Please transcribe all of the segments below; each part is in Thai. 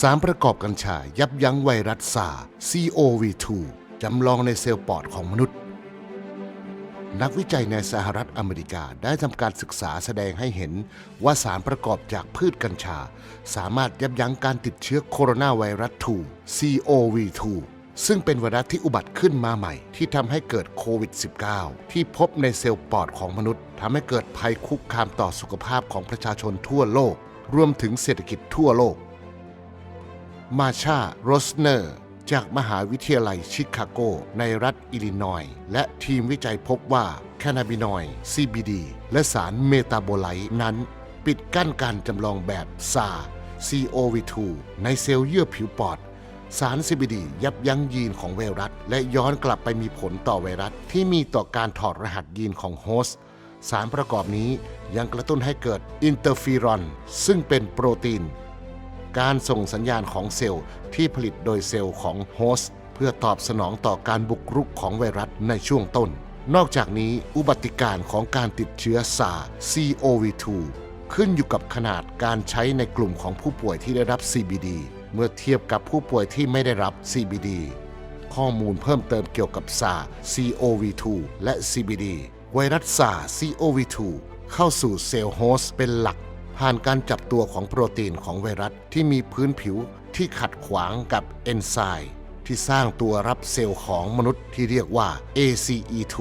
สารประกอบกัญชายับยั้งไวรัสซา COV2 จำลองในเซลล์ปอดของมนุษย์ นักวิจัยในสหรัฐอเมริกาได้ทำการศึกษาแสดงให้เห็นว่าสารประกอบจากพืชกัญชา สามารถยับยั้งการติดเชื้อโคโรนาไวรัส 2 COV2 ซึ่งเป็นไวรัสที่อุบัติขึ้นมาใหม่ ที่ทำให้เกิดโควิด -19 ที่พบในเซลล์ปอดของมนุษย์ทำให้เกิดภัยคุกคามต่อสุขภาพของประชาชนทั่วโลก รวมถึงเศรษฐกิจทั่วโลก มาชาโรสเนอร์ จากมหาวิทยาลัยชิคาโก ในรัฐอิลลินอยและทีมวิจัยพบว่าแคนาบินอย CBD และสารเมตาโบไลต์นั้น ปิดกั้นการจำลองแบบซา COV2 ในเซลล์เยื่อผิวปอด สาร CBD ยับยั้งยีนของไวรัส และย้อนกลับไปมีผลต่อไวรัส ที่มีต่อการถอดรหัสยีนของโฮสต์สารประกอบนี้ยังกระตุ้นให้เกิดอินเตอร์ฟีรอน ซึ่งเป็นโปรตีน การส่งสัญญาณของเซลล์ที่ผลิตโดยเซลล์ของโฮสต์เพื่อตอบสนองต่อการบุกรุกของไวรัสในช่วงต้น นอกจากนี้อุบัติการของการติดเชื้อซา COV2 ขึ้นอยู่กับขนาดการใช้ในกลุ่มของผู้ป่วยที่ได้รับ CBD เมื่อเทียบกับผู้ป่วยที่ไม่ได้รับ CBD ข้อมูลเพิ่มเติมเกี่ยวกับซา COV2 และ CBD ไวรัสซา COV2 เข้าสู่เซลล์โฮสต์เป็นหลัก ผ่านการจับตัวของโปรตีนของไวรัสที่มีพื้นผิวที่ขัดขวางกับเอนไซม์ที่สร้างตัวรับเซลล์ของมนุษย์ที่เรียกว่า ACE2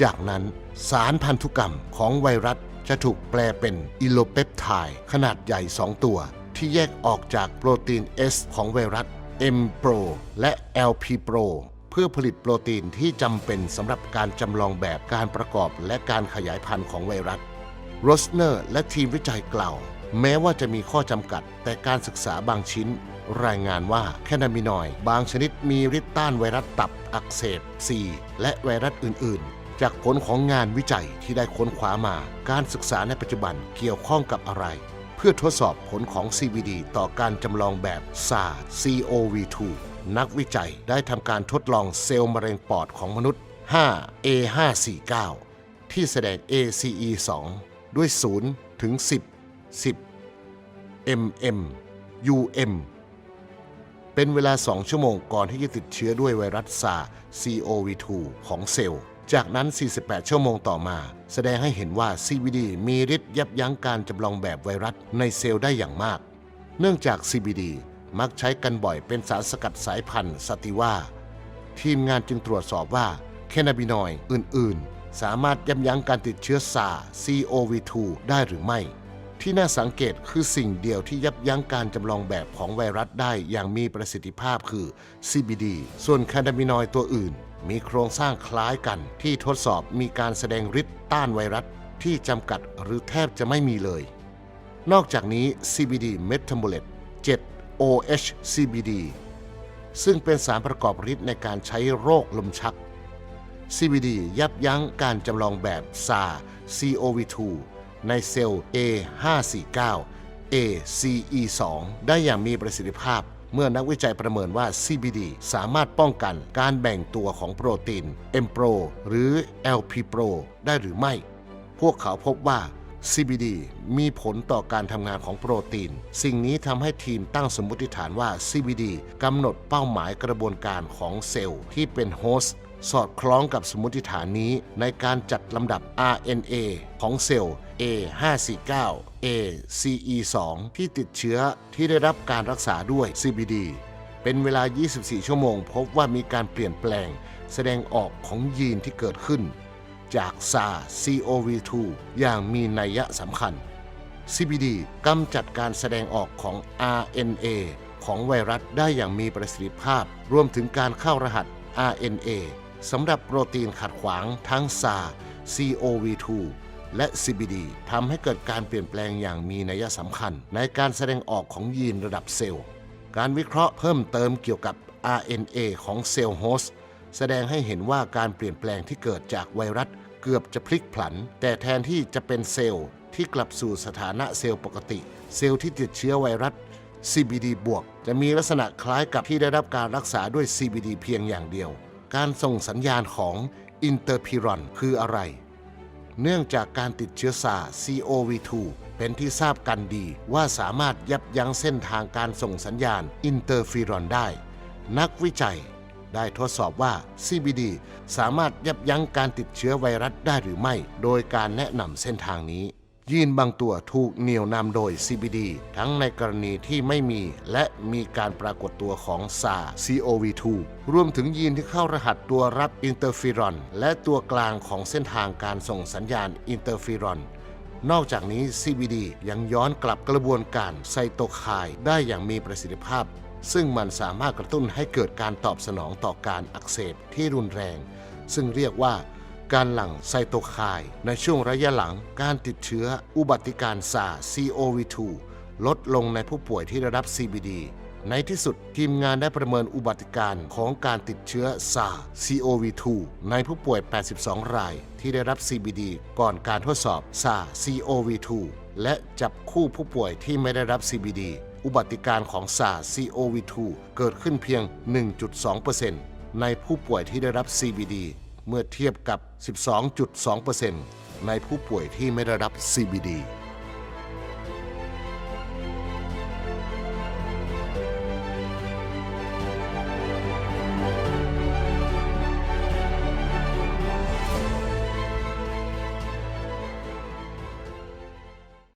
จากนั้นสารพันธุกรรมของไวรัสจะถูกแปลเป็นอิโลเปปไทด์ขนาดใหญ่ 2 ตัว ที่แยกออกจากโปรตีน S ของไวรัส M-Pro และ LP-Pro เพื่อผลิตโปรตีนที่จำเป็นสำหรับการจำลองแบบการประกอบและการขยายพันธุ์ของไวรัส โรสเนอร์และทีมวิจัยกล่าว แม้ว่าจะมีข้อจำกัด แต่การศึกษาบางชิ้น รายงานว่าแคนาบินอยบางชนิดมีฤทธิ์ต้านไวรัสตับอักเสบ C และไวรัสอื่น ๆ จากผลของงานวิจัยที่ได้ค้นคว้ามา การศึกษาในปัจจุบันเกี่ยวข้องกับอะไร เพื่อทดสอบผลของ CBD ต่อการจำลองแบบ SAR COV2 นักวิจัยได้ทำการทดลองเซลล์มะเร็งปอดของมนุษย์ 5A549 ที่แสดง ACE2 ด้วย 0 ถึง 10 10 mm um เป็นเวลา 2 ชั่วโมงก่อนที่จะติดเชื้อด้วยไวรัสซา COV2 ของเซลล์ จากนั้น 48 ชั่วโมงต่อมา แสดงให้เห็นว่า CBD มีฤทธิ์ยับยั้งการจำลองแบบไวรัสในเซลล์ได้อย่างมาก เนื่องจาก CBD มักใช้กันบ่อยเป็นสารสกัดสายพันธุ์สติว่า ทีมงานจึงตรวจสอบว่าแคนาบินอยด์อื่น ๆ สามารถยับยั้งการติดเชื้อซา COV2 ได้หรือไม่ ที่น่าสังเกตคือสิ่งเดียวที่ยับยั้งการจำลองแบบของไวรัสได้อย่างมีประสิทธิภาพคือ CBD ส่วนแคนาบินอยตัวอื่น มีโครงสร้างคล้ายกัน ที่ทดสอบมีการแสดงฤทธิ์ต้านไวรัสที่จำกัดหรือแทบจะไม่มีเลย นอกจากนี้ CBD Metabolate 7 OH CBD ซึ่งเป็นสารประกอบฤทธิ์ในการใช้โรคลมชัก CBD ยับยั้งการจำลองแบบ SAR COV2 ในเซลล์ A549 ACE2 ได้อย่างมีประสิทธิภาพ เมื่อนักวิจัยประเมินว่า CBD สามารถป้องกันการแบ่งตัวของโปรตีน MPRO หรือ LPPRO ได้หรือไม่ พวกเขาพบว่า CBD มีผลต่อการทำงานของโปรตีน สิ่งนี้ทำให้ทีมตั้งสมมติฐานว่า CBD กำหนดเป้าหมายกระบวนการของเซลล์ที่เป็นโฮสต์ สอดคล้องกับสมมติฐานนี้ในการจัดลำดับ RNA ของเซลล์ A549 ACE2 ที่ติดเชื้อที่ได้รับการรักษาด้วย CBD เป็นเวลา 24 ชั่วโมง พบว่ามีการเปลี่ยนแปลง แสดงออกของยีนที่เกิดขึ้น จาก SAR COV2 อย่างมีนัยสำคัญ CBD กำจัดการแสดงออกของ RNA ของไวรัสได้อย่างมีประสิทธิภาพ รวมถึงการเข้ารหัส RNA สำหรับโปรตีนขัดขวางทั้ง SAR COV2 และ CBD ทำให้เกิดการเปลี่ยนแปลงอย่างมีนัยสำคัญ ในการแสดงออกของยีนระดับเซลล์ การวิเคราะห์เพิ่มเติมเกี่ยวกับ RNA ของเซลล์โฮสต์แสดงให้เห็นว่าการเปลี่ยนแปลงที่เกิดจากไวรัสเกือบจะพลิกผัน แต่แทนที่จะเป็นเซลล์ที่กลับสู่สถานะเซลล์ปกติ เซลล์ที่ติดเชื้อไวรัส CBD บวกจะมีลักษณะคล้ายกับที่ได้รับการรักษาด้วย CBD เพียงอย่างเดียว การส่งสัญญาณของอินเตอร์พิรอนคืออะไร เนื่องจากการติดเชื้อซา COV2 เป็นที่ทราบกันดีว่าสามารถยับยั้งเส้นทางการส่งสัญญาณอินเตอร์ฟีรอนได้ นักวิจัยได้ทดสอบว่า CBD สามารถยับยั้งการติดเชื้อไวรัสได้หรือไม่ โดยการแนะนำเส้นทางนี้ ยีนบางตัวถูกเหนี่ยวนำโดย CBD ทั้งในกรณีที่ไม่มี และมีการปรากฏตัวของ SAR COV2 รวมถึงยีนที่เข้ารหัสตัวรับอินเตอร์ฟีรอน และตัวกลางของเส้นทางการส่งสัญญาณอินเตอร์ฟีรอน นอกจากนี้ CBD ยังย้อนกลับกระบวนการไซโตไคน์ได้อย่างมีประสิทธิภาพ ซึ่งมันสามารถกระตุ้นให้เกิดการตอบสนองต่อการอักเสบที่รุนแรง ซึ่งเรียกว่า การหลั่งไซโตไคน์ในช่วงระยะหลังการติดเชื้ออุบัติการซา COV2 ลดลงในผู้ป่วยที่ได้รับ CBD ในที่สุดทีมงานได้ประเมินอุบัติการของการติดเชื้อซา COV2 ในผู้ป่วย 82 ราย ที่ได้รับ CBD ก่อนการทดสอบซา COV2 และจับคู่ผู้ป่วยที่ไม่ได้รับ CBD อุบัติการของซา COV2 เกิดขึ้นเพียง 1.2%ในผู้ป่วยที่ได้รับ CBD เมื่อเทียบกับ 12.2%ในผู้ป่วยที่ไม่ได้รับ CBD